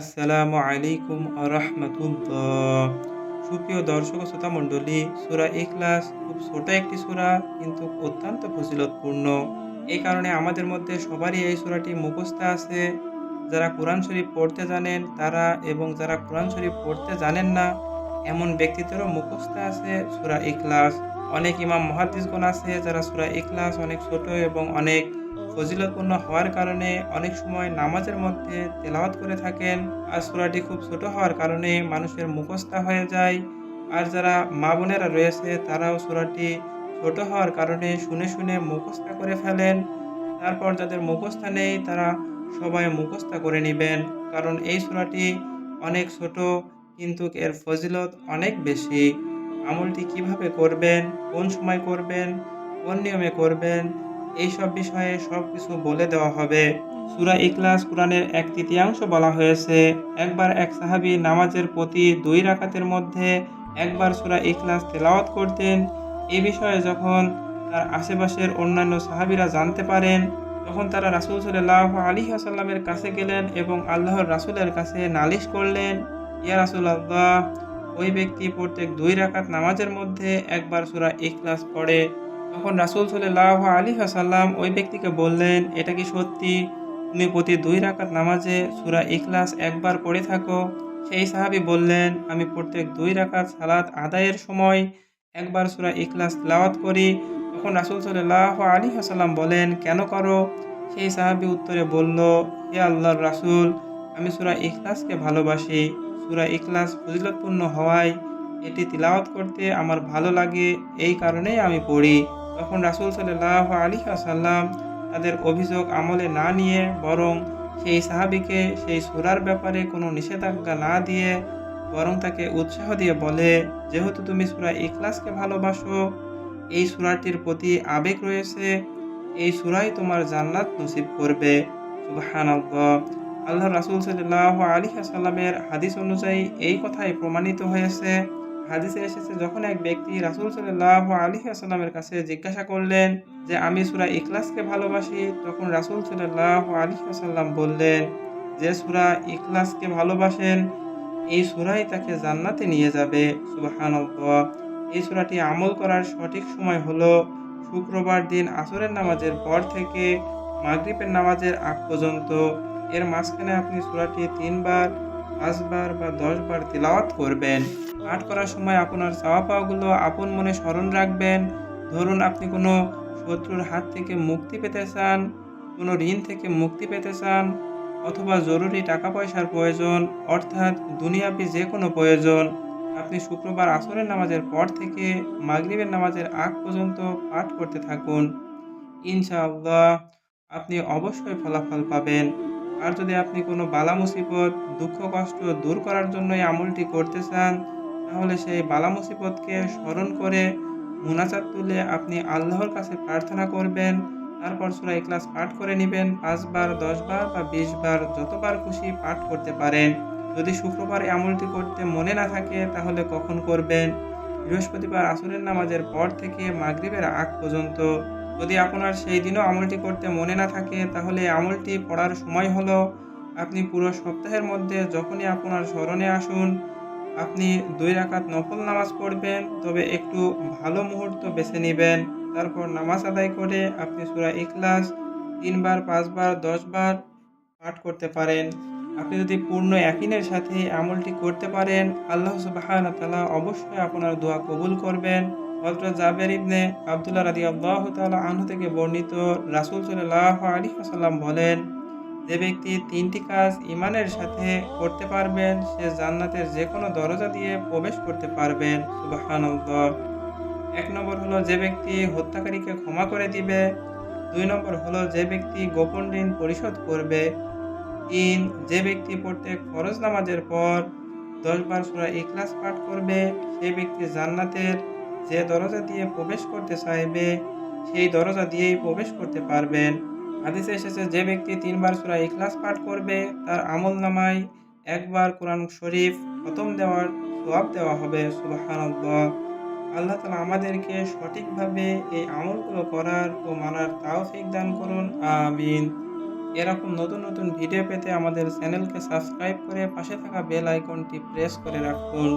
আসসালামু আলাইকুম আরহামতুল্লাহ। সুপ্রিয় দর্শক শ্রোতা মণ্ডলী, সুরা ইখলাস খুব ছোট একটি সুরা, কিন্তু অত্যন্ত ফজিলতপূর্ণ। এই কারণে আমাদের মধ্যে সবারই এই সুরাটি মুখস্থ আছে। যারা কোরআন শরীফ পড়তে জানেন তারা এবং যারা কোরআন শরীফ পড়তে জানেন না, এমন ব্যক্তিদেরও মুখস্থ আছে সুরা ইখলাস। অনেক ইমাম মহাদিসগণ আছে যারা সুরা ইখলাস অনেক ছোট এবং অনেক ফজিলতপূর্ণ হওয়ার কারণে অনেক সময় নামাজের মধ্যে তেলাওয়াত করে থাকেন। আর সূরাটি খুব ছোট হওয়ার কারণে মানুষের মুখস্থা হয়ে যায়। আর যারা মা বোনেরা রয়েছে, তারাও সূরাটি ছোট হওয়ার কারণে শুনে শুনে মুখস্থা করে ফেলেন। তারপর যাদের মুখস্থা নেই, তারা সবাই মুখস্থা করে নেবেন। কারণ এই সূরাটি অনেক ছোট, কিন্তু এর ফজিলত অনেক বেশি। আমলটি কীভাবে করবেন, কোন সময় করবেন, কোন নিয়মে করবেন এই সব বিষয়ে সব কিছু বলে দেওয়া হবে। সুরা ইখলাস কোরআনের এক তৃতীয়াংশ বলা হয়েছে, একবার এক সাহাবী নামাজের প্রতি দুই রাকাতের মধ্যে একবার সুরা ইখলাস তেলাওয়াত করতেন। এ বিষয়ে যখন তার আশেপাশের অন্যান্য সাহাবিরা জানতে পারেন, তখন তারা রাসূল সাল্লাহ আলী আসাল্লামের কাছে গেলেন এবং আল্লাহর রাসূলের কাছে নালিশ করলেন, ইয়া রাসূল আল্লাহ ওই ব্যক্তি প্রত্যেক দুই রাকাত নামাজের মধ্যে একবার সুরা ইখলাস পড়ে। তখন রাসুল সাল্লাহ আলী হাসাল্লাম ওই ব্যক্তিকে বললেন, এটা কি সত্যি? তুমি প্রতি দুই রাকাত নামাজে সুরা ইখলাস একবার পড়ে থাকো? সেই সাহাবি বললেন, আমি প্রত্যেক দুই রাকাত সালাত আদায়ের সময় একবার সুরা ইখলাস তেলাওয়াত করি। তখন রাসুল সাল্লাহ আলী হাসাল্লাম বলেন, কেন করো? সেই সাহাবি উত্তরে বলল, হে আল্লাহর রাসুল, আমি সুরা ইখলাসকে ভালোবাসি। সুরা ইখলাস ফজিলতপূর্ণ হওয়ায় এটি তিলাওয়াত করতে আমার ভালো লাগে, এই কারণেই আমি পড়ি। তখন রাসুল সাল্লাহ আলী আসাল্লাম তাদের অভিযোগ আমলে না নিয়ে বরং সেই সাহাবিকে সেই সুরার ব্যাপারে কোনো নিষেধাজ্ঞা না দিয়ে বরং তাকে উৎসাহ দিয়ে বলে, যেহেতু তুমি সুরা ইখলাসকে ভালোবাসো, এই সুরাটির প্রতি আবেগ রয়েছে, এই সুরাই তোমার জান্নাত নসিব করবে। সুবাহান আল্লাহ রাসুল সাল্লাহ আলী আসাল্লামের হাদিস অনুযায়ী এই কথাই প্রমাণিত হয়েছে হাদিসে এসেছে, যখন এক ব্যক্তি রাসুল সাল্লাহ আলী আসাল্লামের কাছে জিজ্ঞাসা করলেন যে, আমি সুরা ইখলাসকে ভালোবাসি? তখন রাসুল সাল্লাহ আলী আসাল্লাম বললেন, যে সুরা ইখলাসকে ভালোবাসেন, এই সুরাই তাকে জান্নাতে নিয়ে যাবে। সুবাহান এই সুরাটি আমল করার সঠিক সময় হলো শুক্রবার দিন আসরের নামাজের পর থেকে মাগরিবের নামাজের আগ পর্যন্ত। এর মাঝখানে আপনি সুরাটি তিনবার, পাঁচবার বা দশবার তিলাওয়াত করবেন। পাঠ করার সময় আপনার চাওয়া পাওয়াগুলো আপন মনে স্মরণ রাখবেন। ধরুন, আপনি কোনো শত্রুর হাত থেকে মুক্তি পেতে চান, কোনো ঋণ থেকে মুক্তি পেতে চান, অথবা জরুরি টাকা পয়সার প্রয়োজন, অর্থাৎ দুনিয়াপি যে কোনো প্রয়োজন। আপনি শুক্রবার আসরের নামাজের পর থেকে মাগরিবের নামাজের আগ পর্যন্ত পাঠ করতে থাকুন। ইনশাআল্লাহ, আপনি অবশ্যই ফলাফল পাবেন। আর যদি আপনি কোনো বালা মুসিবত দুঃখ কষ্ট দূর করার জন্য এই আমলটি করতে চান তাহলে সেই বালা মুসিবতকে স্মরণ করে মুনাজাত তুলে আপনি আল্লাহর কাছে প্রার্থনা করবেন। তারপর সুরা ইখলাস পাঠ করে নেবেন। পাঁচবার, দশবার বা বিশ বার যতবার খুশি পাঠ করতে পারেন। যদি শুক্রবার আমলটি করতে মনে না থাকে, তাহলে কখন করবেন? বৃহস্পতিবার আসরের নামাজের পর থেকে মাগরিবের আগ পর্যন্ত। যদি আপনার সেই দিনও আমলটি করতে মনে না থাকে, তাহলে আমলটি পড়ার সময় হলো। আপনি পুরো সপ্তাহের মধ্যে যখনই আপনার স্মরণে আসুন আপনি দুই রাকাত নফল নামাজ পড়বেন, তবে একটু ভালো মুহূর্ত বেছে নেবেন। তারপর নামাজ আদায় করে আপনি সুরা ইখলাস তিনবার, পাঁচবার, দশবার পাঠ করতে পারেন। আপনি যদি পূর্ণ একিনের সাথে আমলটি করতে পারেন, আল্লাহ সুবাহান অবশ্যই আপনার দোয়া কবুল করবেন। হজরত জাবের ইবনে আবদুল্লাহ রাদি আল্লাহ তালা আনহু থেকে বর্ণিত রাসুল সাল্লাহ আলী আসাল্লাম বলেন যে ব্যক্তি তিনটি কাজ ইমানের সাথে করতে পারবেন, সে জান্নাতের যে কোনো দরজা দিয়ে প্রবেশ করতে পারবেন। এক নম্বর হলো যে ব্যক্তি হত্যাকারীকে ক্ষমা করে দিবে। দুই নম্বর হলো যে ব্যক্তি গোপন ঋণ পরিশোধ করবে। তিন, যে ব্যক্তি প্রত্যেক ফরজ নামাজের পর দশবার সুরা ইখলাস পাঠ করবে সেই ব্যক্তি জান্নাতের যে দরজা দিয়ে প্রবেশ করতে চাইবে, সেই দরজা দিয়েই প্রবেশ করতে পারবেন। হাদিসে এসেছে, যে ব্যক্তি তিনবার সুরা ইখলাস পাঠ করবে, তার আমল নামায় একবার কোরআন শরীফ খতম দেওয়ার সোয়াব দেওয়া হবে। সুবাহান আল্লাহ তালা আমাদেরকে সঠিকভাবে এই আমলগুলো করার ও মানার তাও ফিক দান করুন, আমিন। এরকম নতুন নতুন ভিডিও পেতে আমাদের চ্যানেলকে সাবস্ক্রাইব করে পাশে থাকা বেল আইকনটি প্রেস করে রাখুন।